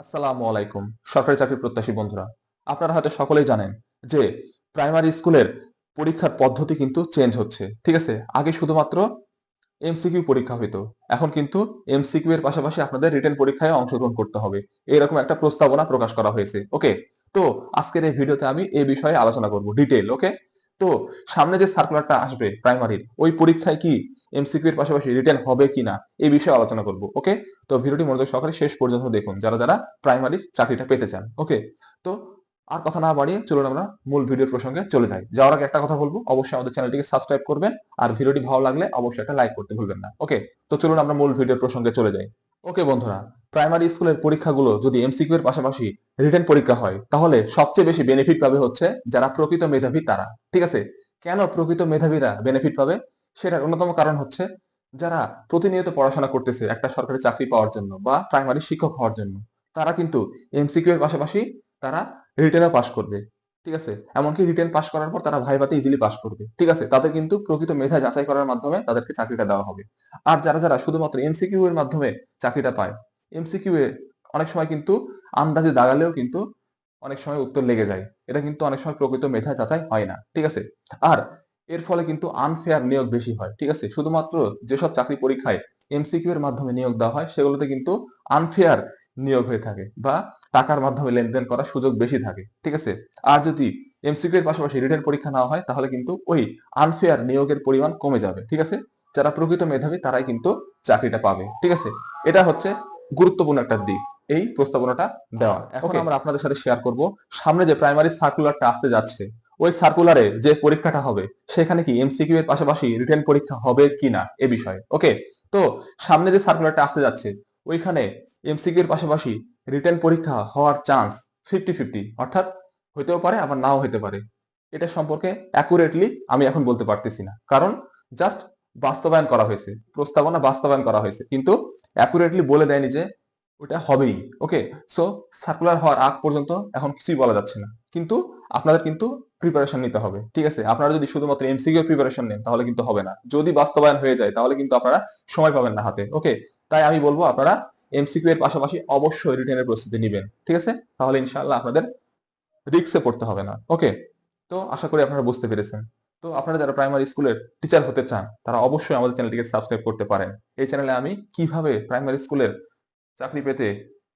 আসসালামু আলাইকুম, সরকারি চাকরি প্রত্যাশী বন্ধুরা। আপনারা হয়তো সকলেই জানেন যে প্রাইমারি স্কুলের পরীক্ষার পদ্ধতি কিন্তু চেঞ্জ হচ্ছে, ঠিক আছে? আগে শুধুমাত্র এমসিকিউ পরীক্ষা হইতো, এখন কিন্তু এমসিকিউ এর পাশাপাশি আপনাদের রিটেন পরীক্ষায় অংশগ্রহণ করতে হবে। এরকম একটা প্রস্তাবনা প্রকাশ করা হয়েছে ওকে তো আজকের এই ভিডিওতে আমি এই বিষয়ে আলোচনা করব ডিটেল ওকে তো সামনে যে সার্কুলারটা আসবে প্রাইমারির ওই পরীক্ষায় কি এমসিকিউ এর পাশাপাশি রিটেন হবে কিনা এই বিষয়ে আলোচনা করব ওকে তো ভিডিওটি মনোযোগ সহকারে শেষ পর্যন্ত দেখুন, যারা যারা প্রাইমারি চাকরিটা পেতে চান ওকে তো আর কথা না বাড়িয়ে চলুন আমরা মূল ভিডিওর প্রসঙ্গে চলে যাই। যাওয়ার আগে একটা কথা বলব, অবশ্যই আমাদের চ্যানেলটিকে সাবস্ক্রাইব করবেন, আর ভিডিওটি ভালো লাগলে অবশ্যই একটা লাইক করতে ভুলবেন না ওকে তো চলুন আমরা মূল ভিডিওর প্রসঙ্গে চলে যাই ওকে বন্ধুরা? প্রাইমারি স্কুলের পরীক্ষাগুলো যদি এমসিকিউ এর পাশাপাশি রিটেন পরীক্ষা হয়, তাহলে সবচেয়ে বেশি বেনিফিট পাবে হচ্ছে যারা প্রকৃত মেধাবী তারা। ঠিক আছে? কেন প্রকৃত মেধাবীরা বেনিফিট পাবে? সেটার অন্যতম কারণ হচ্ছে যারা প্রতিনিয়ত পড়াশোনা করতেছে একটা সরকারি চাকরি পাওয়ার জন্য বা প্রাইমারি শিক্ষক হওয়ার জন্য, তারা কিন্তু এমসিকিউ এর পাশাপাশি তারা রিটেনও পাশ করবে। ঠিক আছে? এমনকি রিটেন পাশ করার পর তারা ভাইভাতে ইজিলি পাশ করবে। ঠিক আছে? তাদের কিন্তু প্রকৃত মেধা যাচাই করার মাধ্যমে তাদেরকে চাকরিটা দেওয়া হবে। আর যারা যারা শুধুমাত্র এমসিকিউ এর মাধ্যমে চাকরিটা পায় এমসিকিউ এ অনেক সময় কিন্তু আন্দাজে দাগালেও কিন্তু অনেক সময় উত্তর লেগে যায়। এটা কিন্তু অনেক সময় প্রকৃত মেধা যাচাই হয় না, ঠিক আছে? আর এর ফলে কিন্তু আনফেয়ার নিয়োগ বেশি হয়, ঠিক আছে? শুধুমাত্র যেসব চাকরি পরীক্ষায় এমসিকিউ এর মাধ্যমে নিয়োগ দেওয়া হয়, সেগুলোতে কিন্তু আনফেয়ার নিয়োগ হয়ে থাকে বা টাকার মাধ্যমে লেনদেন করার সুযোগ বেশি থাকে, ঠিক আছে? আর যদি এমসিকিউ এর পাশাপাশি রিটেন পরীক্ষা নেওয়া হয়, তাহলে কিন্তু ওই আনফেয়ার নিয়োগের পরিমাণ কমে যাবে, ঠিক আছে? যারা প্রকৃত মেধাবী, তারাই কিন্তু চাকরিটা পাবে, ঠিক আছে? এটা হচ্ছে গুরুত্বপূর্ণ একটা দিক এই প্রস্তাবনাটা দেওয়া। এখন আমরা আপনাদের সাথে শেয়ার করব। সামনে যে প্রাইমারি সার্কুলারটা আসতে যাচ্ছে ওই সার্কুলারে যে পরীক্ষাটা হবে সেখানে কি এমসিকিউ এর পাশাপাশি রিটেন পরীক্ষা হবে কিনা এ বিষয়ে। ওকে তো সামনে যে সার্কুলারটা আসতে যাচ্ছে ওইখানে এমসিকিউ এর পাশাপাশি রিটেন পরীক্ষা হওয়ার চান্স ফিফটি ফিফটি অর্থাৎ হইতেও পারে আবার নাও হইতে পারে। এটা সম্পর্কে অ্যাকুরেটলি আমি এখন বলতে পারতেছি না। কারণ জাস্ট বাস্তবায়ন করা হয়েছে, প্রস্তাবনা বাস্তবায়ন করা হয়েছে, কিন্তু অ্যাকুরেটলি বলে দেয়নি যে ওটা হবেই ওকে সো সার্কুলার হওয়ার আগ পর্যন্ত এখন কিছুই বলা যাচ্ছে না, কিন্তু আপনাদের কিন্তু প্রিপারেশন নিতে হবে, ঠিক আছে? আপনারা যদি শুধুমাত্র এমসিকিউ প্রিপারেশন নেন, তাহলে কিন্তু হবে না। যদি বাস্তবায়ন হয়ে যায়, তাহলে কিন্তু আপনারা সময় পাবেন না হাতে ওকে তাই আমি বলব আপনারা এমসিকিউ এর পাশাপাশি অবশ্যই রিটেনের প্রস্তুতি নেবেন, ঠিক আছে? তাহলে ইনশাআল্লাহ আপনাদের রিক্সে পড়তে হবে না ওকে তো আশা করি আপনারা বুঝতে পেরেছেন। তো আপনারা যারা প্রাইমারি স্কুলের টিচার হতে চান, তারা অবশ্যই আমাদের চ্যানেলটিকে সাবস্ক্রাইব করতে পারেন। এই চ্যানেলে আমি কীভাবে প্রাইমারি স্কুলের চাকরি পেতে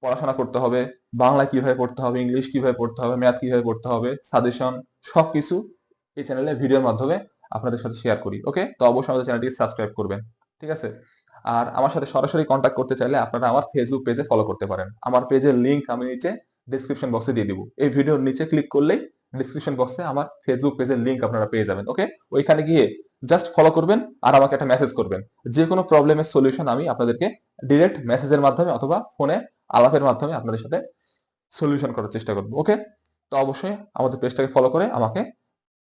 পড়াশোনা করতে হবে বাংলা কীভাবে পড়তে হবে ইংলিশ কীভাবে পড়তে হবে ম্যাথ কীভাবে পড়তে হবে সাজেশন সবকিছু এই চ্যানেলে ভিডিওর মাধ্যমে আপনাদের সাথে শেয়ার করি ওকে তো অবশ্যই আমাদের চ্যানেলটিকে সাবস্ক্রাইব করবেন, ঠিক আছে? আর আমার সাথে সরাসরি কন্ট্যাক্ট করতে চাইলে আপনারা আমার ফেসবুক পেজে ফলো করতে পারেন। আমার পেজের লিঙ্ক আমি নিচে ডিসক্রিপশন বক্সে দিয়ে দিব। এই ভিডিওর নিচে ক্লিক করলেই ডিসক্রিপশন বক্সে আমার ফেসবুক পেজের লিঙ্ক আপনারা পেয়ে যাবেন ওকে ওইখানে গিয়ে জাস্ট ফলো করবেন আর আমাকে একটা মেসেজ করবেন। যে কোনো প্রবলেমের সলিউশন আমি আপনাদেরকে ডিরেক্ট মেসেজের মাধ্যমে অথবা ফোনে আলাপের মাধ্যমে আপনাদের সাথে সলিউশন করার চেষ্টা করব ওকে তো অবশ্যই আমাদের পেজটাকে ফলো করে আমাকে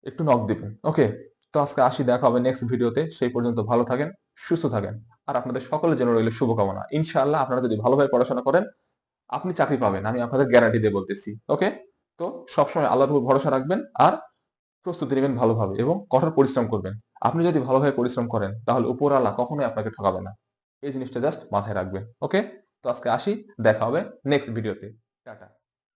একটু নক দিবেন ওকে তো আজকে আসি, দেখা হবে নেক্সট ভিডিওতে সেই পর্যন্ত ভালো থাকেন, সুস্থ থাকেন। আর আপনাদের সকলের জন্য রইল শুভকামনা। ইনশাআল্লাহ আপনারা যদি ভালোভাবে পড়াশোনা করেন, আপনি চাকরি পাবেন, আমি আপনাদের গ্যারান্টি দিয়ে বলতেছি ওকে তো সবসময় আল্লাহর উপর ভরসা রাখবেন আর প্রস্তুতি নেবেন ভালোভাবে এবং কঠোর পরিশ্রম করবেন। আপনি যদি ভালোভাবে পরিশ্রম করেন, তাহলে উপরওয়ালা কখনোই আপনাকে ঠকাবে না। এই জিনিসটা জাস্ট মাথায় রাখবেন ওকে তো আজকে আসি, দেখা হবে নেক্সট ভিডিওতে টাটা।